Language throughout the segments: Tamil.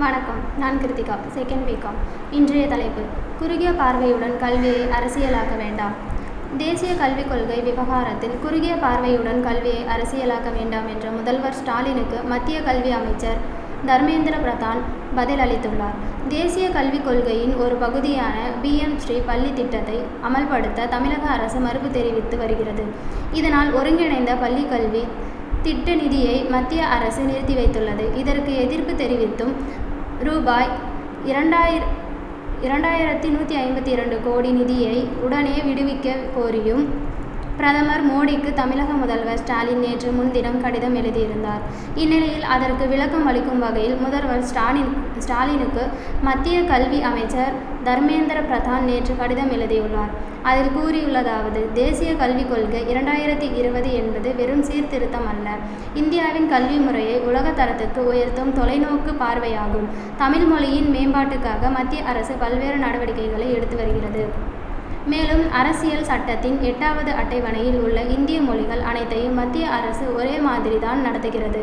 வணக்கம். நான் கிருத்திகா செகண்ட் பிகாம் இன்றைய தலைப்பு குறுகிய பார்வையுடன் கல்வியை அரசியலாக்க வேண்டாம். தேசிய கல்விக் கொள்கை விவகாரத்தில் குறுகிய பார்வையுடன் கல்வியை அரசியலாக்க வேண்டாம் என்ற முதல்வர் ஸ்டாலினுக்கு மத்திய கல்வி அமைச்சர் தர்மேந்திர பிரதான் பதில் அளித்துள்ளார். தேசிய கல்விக் கொள்கையின் ஒரு பகுதியான பிஎம் ஸ்ரீ பள்ளி திட்டத்தை அமல்படுத்த தமிழக அரசு மறுப்பு தெரிவித்து வருகிறது. இதனால் ஒருங்கிணைந்த பள்ளி கல்வி திட்ட நிதியை மத்திய அரசு நிறுத்தி வைத்துள்ளது. இதற்கு எதிர்ப்பு தெரிவித்தும் ரூபாய் இரண்டாயிர இரண்டாயிரத்தி நூற்றி ஐம்பத்தி இரண்டு கோடி நிதியை உடனே விடுவிக்க கோரியும் பிரதமர் மோடிக்கு தமிழக முதல்வர் ஸ்டாலின் நேற்று முன்தினம் கடிதம் எழுதியிருந்தார். இந்நிலையில் அதற்கு விளக்கம் அளிக்கும் வகையில் முதல்வர் ஸ்டாலின் ஸ்டாலினுக்கு மத்திய கல்வி அமைச்சர் தர்மேந்திர பிரதான் நேற்று கடிதம் எழுதியுள்ளார். அதில் கூறியுள்ளதாவது தேசிய கல்விக் கொள்கை இரண்டாயிரத்தி இருபது என்பது வெறும் சீர்திருத்தம் அல்ல. இந்தியாவின் கல்வி முறையை உலக தரத்துக்கு உயர்த்தும் தொலைநோக்கு பார்வையாகும். தமிழ் மொழியின் மேம்பாட்டுக்காக மத்திய அரசு பல்வேறு நடவடிக்கைகளை எடுத்து வருகிறது. மேலும் அரசியல் சட்டத்தின் எட்டாவது அட்டைவணையில் உள்ள இந்திய மொழிகள் அனைத்தையும் மத்திய அரசு ஒரே மாதிரி தான் நடத்துகிறது.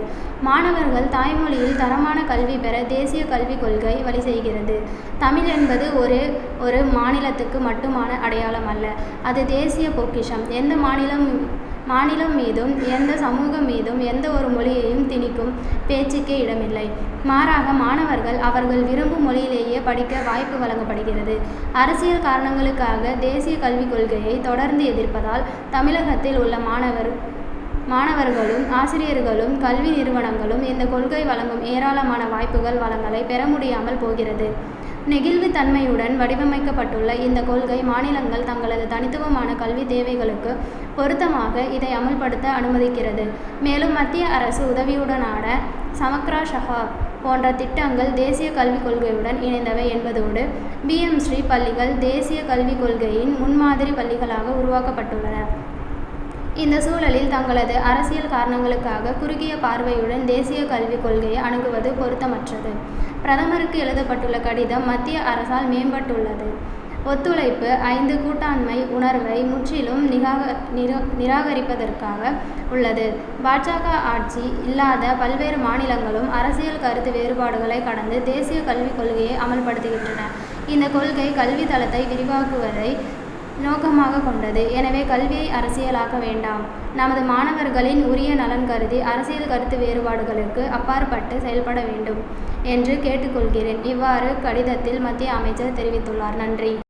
மாணவர்கள் தாய்மொழியில் தரமான கல்வி பெற தேசிய கல்விக் கொள்கை வழி செய்கிறது. தமிழ் என்பது ஒரு ஒரு மாநிலத்துக்கு மட்டுமான அடையாளம் அல்ல அது தேசிய பொக்கிஷம். எந்த மாநிலம் மாநிலம் மீதும் எந்த சமூகம் மீதும் எந்த ஒரு மொழியையும் திணிக்கும் பேச்சுக்கே இடமில்லை. மாறாக மாணவர்கள் அவர்கள் விரும்பும் மொழியிலேயே படிக்க வாய்ப்பு வழங்கப்படுகிறது. அரசியல் காரணங்களுக்காக தேசிய கல்விக் கொள்கையை தொடர்ந்து எதிர்ப்பதால் தமிழகத்தில் உள்ள மாணவர் மாணவர்களும் ஆசிரியர்களும் கல்வி நிறுவனங்களும் இந்த கொள்கை வழங்கும் ஏராளமான வாய்ப்புகள் வளங்களை பெற முடியாமல் போகிறது. நெகிழ்வுத்தன்மையுடன் வடிவமைக்கப்பட்டுள்ள இந்த கொள்கை மாநிலங்கள் தங்களது தனித்துவமான கல்வி தேவைகளுக்கு பொருத்தமாக இதை அமல்படுத்த அனுமதிக்கிறது. மேலும் மத்திய அரசு உதவியுடனான சமக்ரா ஷஹா போன்ற திட்டங்கள் தேசிய கல்விக் கொள்கையுடன் இணைந்தவை என்பதோடு பிஎம் ஸ்ரீ பள்ளிகள் தேசிய கல்விக் கொள்கையின் முன்மாதிரி பள்ளிகளாக உருவாக்கப்பட்டுள்ளன. இந்த சூழலில் தங்களது அரசியல் காரணங்களுக்காக குறுகிய பார்வையுடன் தேசிய கல்விக் கொள்கையை அணுகுவது பொருத்தமற்றது. பிரதமருக்கு எழுதப்பட்டுள்ள கடிதம் மத்திய அரசால் மேம்பட்டுள்ளது. ஒத்துழைப்பு ஐந்து கூட்டாண்மை உணர்வை முற்றிலும் நிகாக நிரா நிராகரிப்பதற்காக உள்ளது. பாஜக ஆட்சி இல்லாத பல்வேறு மாநிலங்களும் அரசியல் கருத்து வேறுபாடுகளை கடந்து தேசிய கல்விக் கொள்கையை அமல்படுத்துகின்றன. இந்த கொள்கை கல்வி தளத்தை விரிவாக்குவதை நோக்கமாக கொண்டது. எனவே கல்வியை அரசியலாக்க வேண்டாம். நமது மாணவர்களின் உரிய நலன் கருதி அரசியல் கருத்து வேறுபாடுகளுக்கு அப்பாற்பட்டு செயல்பட வேண்டும் என்று கேட்டுக்கொள்கிறேன். இவ்வாறு கடிதத்தில் மத்திய அமைச்சர் தெரிவித்துள்ளார். நன்றி.